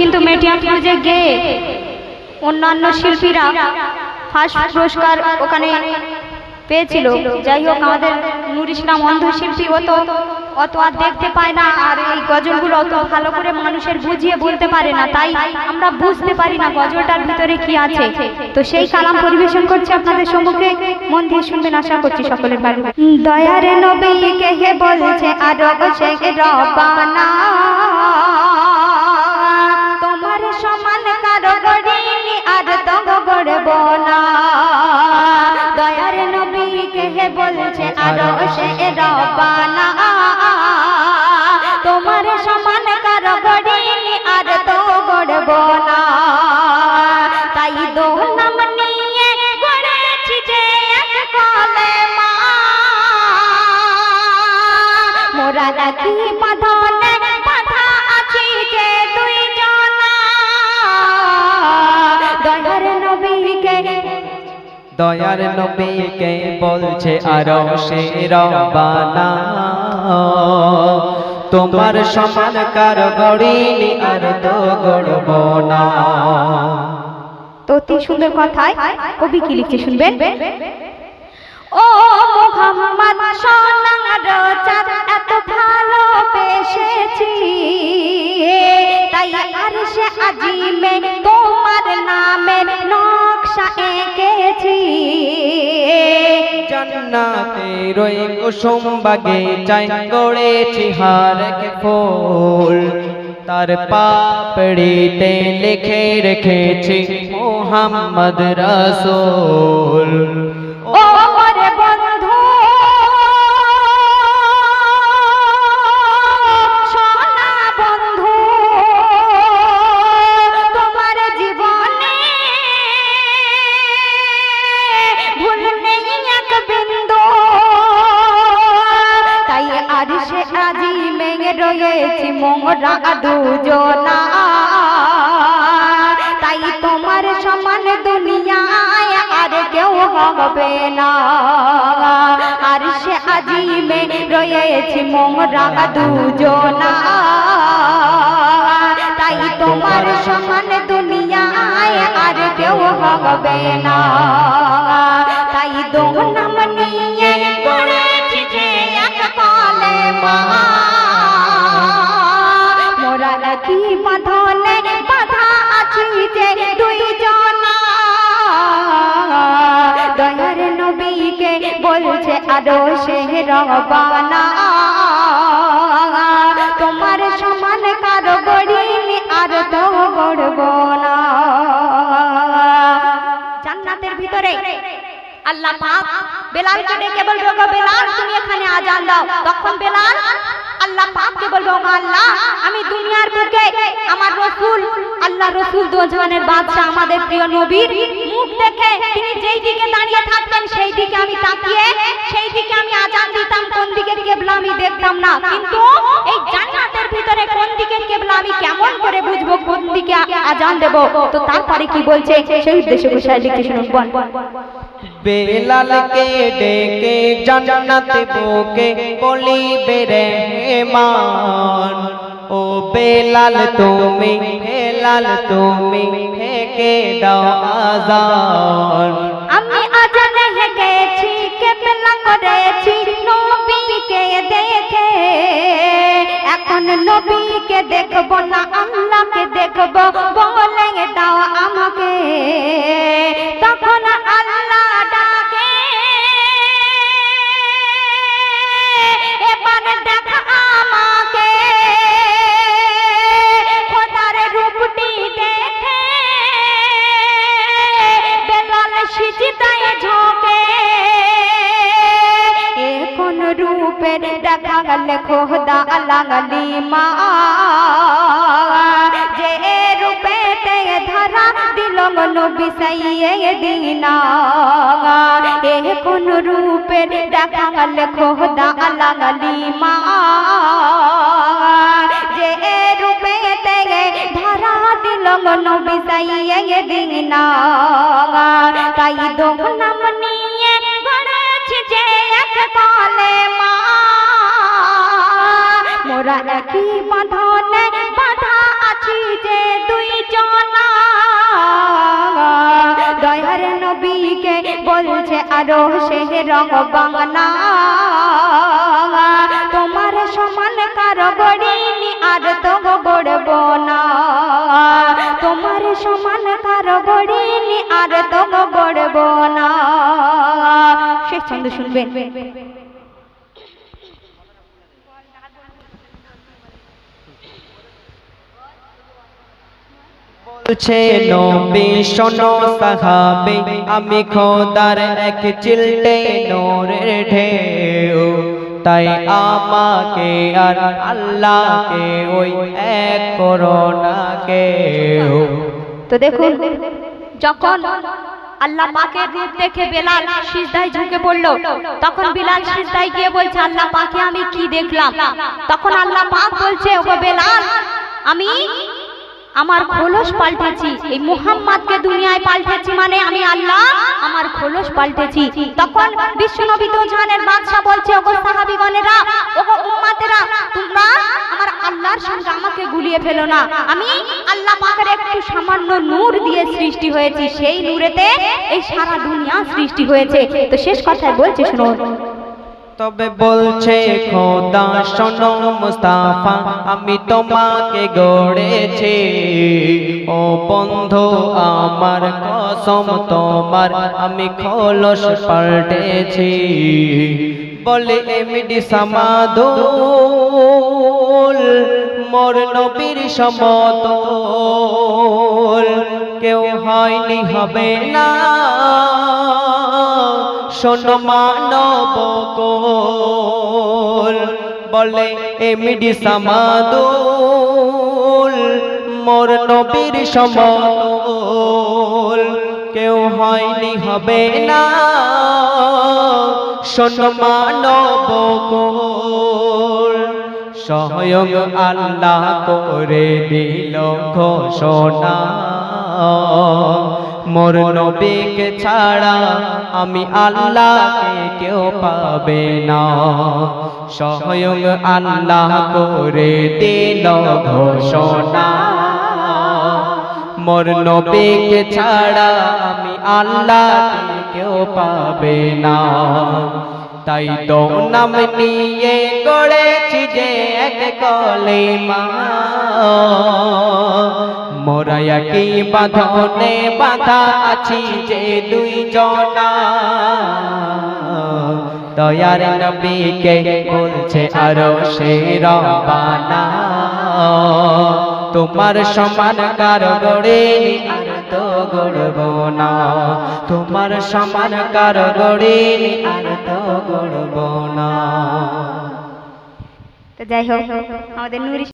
কিন্তু মেটিয়াম ফিউজে গিয়ে অন্যান্য শিল্পীরা ফার্স্ট পুরস্কার ওখানে পেয়েছিল। যাই হোক, আমাদের নুর ইসলাম অন্ধ শিল্পী ও তো অত আর দেখতে পায় না, আর এই গজলগুলো অত ভালো করে মানুষের বুঝিয়ে বলতে পারে না। তাই আমরা বুঝতে পারি না গজলটার ভিতরে কি আছে। তো সেই কালাম পরিবেশন করছে আপনাদের সম্মুখে। মন দিয়ে শুনবেন, আশা করছি সকলের ভালো দয়ারে নবীকে হে বলছে আর সে রবানা। বলছে আর দয়ার নবীকে বলছে আরও সে তোমার সমান কার গড়িনি আর তো গড়ব না। তো অতি সুন্দর কথায় কবি কি লিখছে শুনবেন ও মোহাম্মদ সোনার চাঁদ এত ভালোবেসেছি তাই আর সে আজিমে তোমার জান্নাতে রই কুসুম বাগে চাই গড়েছি হারকে ফুল। তার পাপড়িতে লিখে রেখেছি মোহাম্মদ রাসূল। ও মোরা দুজনা। তাই তোমার সমান দুনিয়ায় আর কেউ হবে না। আর সে আজিমে রয়েছি মোরা দুজনা। তাই তোমার সমান দুনিয়ায় আর কেউ হবে না। তাই দো নাম নিয়ে পড়েছি যে এক কলে মা বাঁধনে বাধা বলছে আরও সে রবানা। তোমার সমান কারও গড়িনি আর তো গড়ব না। জান্নাতের ভিতরে আল্লাহ পাক বেলালকে ডেকে বলবে বেলাল, তুমি এখানে আজান দাও। তখন বেলাল আল্লাহ পাককে বলবে আল্লাহ, আমি দুনিয়ার বুকে আমার রসুল, আল্লাহ রসুল দোজানের বাদশা আমাদের প্রিয় নবীর মুখ দেখে তিনি যেই দিকে দাঁড়িয়ে থাকতেন, সেই দিকে আমি তাকিয়ে, সেই দিকে আমি আজান দিতাম, কোন দিকে কেবলা আমি দেখতাম না। কিন্তু এই জান্নাতের ভিতরে কোন দিকে কেবলা আমি কেমন করে বুঝব, কোন দিকে আজান দেব? তো তারপরে কি বলছে? সেই উদ্দেশ্যে বসে লিখতে শুনুন, বল। বেলালকে ডেকে জান্নাতে বুকে বলিবে রে মান ও বেলাল, তুমি বেলাল, তুমি হেকে দাও আজান। আমি গেছি কেবলা করেছি, নবীকে দেখে। এখন নবীকে দেখব না, আল্লাহকে দেখব রূপের দেখা গেল খোদা লাগালি মা যে রূপেতে ধরা দিল নবী সাইয়ে দিনা এখন রূপের দেখা গেল খোদা লাগালি মা যে রূপেতে ধরা দিল নবী সাইয়ে দিনা তাই দো নাম একই বাঁধনে বাঁধা আছি যে দুই জনা দয়ার নবীকে বলছে আরও সে রঙ বাংলা। তোমার সমান কারও গড়িনি আর তো গড়ব না। তোমার সমান কারও গড়িনি আর তো গড়ব না। সে চন্দ্র শুনবেন। বলছে, নবী, শোনো সাহাবে, আমি খোদার এক চিলটে নোরের ঢেউ। তাই আমাকে আর আল্লাহকে ওই এক করোনাকে তো দেখুন, যখন আল্লাহ পাকের রূপ দেখে বেলাল সিজদায় ঝুঁকে পড়ল, তখন বিলাল সিজদায় গিয়ে বলছে, আল্লাহ পাকে আমি কি দেখলাম? তখন আল্লাহ পাক বলছে, ওগো বেলাল, আমি আমার খোলস পাল্টেছি। এই মুহাম্মাদকে দুনিয়ায় পাল্টেছি মানে আমি আল্লাহ, আমার খোলস পাল্টেছি। তখন বিশ্বনবী জাহানের বাদশা বলছে, ওগো সাহাবীগণেরা, ওগো উম্মাতেরা, তোমরা আমার আল্লাহর সঙ্গে আমাকে গুলিয়ে ফেলো না। আমি আল্লাহ পাকের একটু সামান্য নূর দিয়ে সৃষ্টি হয়েছি। সেই নূরেতে এই সারা দুনিয়া সৃষ্টি হয়েছে। তো শেষ কথায় বলছে শুনুন তবে বলছে, খোদা, শোনো মুস্তাফা, আমি তোমাকে গড়েছি। ও বন্ধু, আমার কসম তোমার, আমি খোলস পাল্টেছি। বলে এমডি সমাদুল, মোর নবীর সমতল। কেউ হয়নি, হবে না। শোন মানব কোল, বলে এমডি সামাদুল, মোর নবীর সমতল, কেউ হয়নি হবে না। শোন মানব কোল, স্বয়ং আল্লাহ করে দিল ঘোষণা। মোর নবীকে ছাড়া আমি আল্লাহকে কেউ পাবে না। স্বয়ং আল্লাহ করে দিল ঘোষণা। মোর নবীকে ছাড়া আমি আল্লাহকে কেউ পাবে না। তাই তো নাম নিয়ে গড়েছি যে এক কলেমা। মোরায়া কি বাঁধনে বাঁধা আছি যে দুই জনা দয়ার নবীকে বলছে আরও সে রবানা তোমার সমান কার আর তো গড়ব না। তোমার সমান কার গড়ে তো গড়ব না। যাই হোক, আমাদের নুরি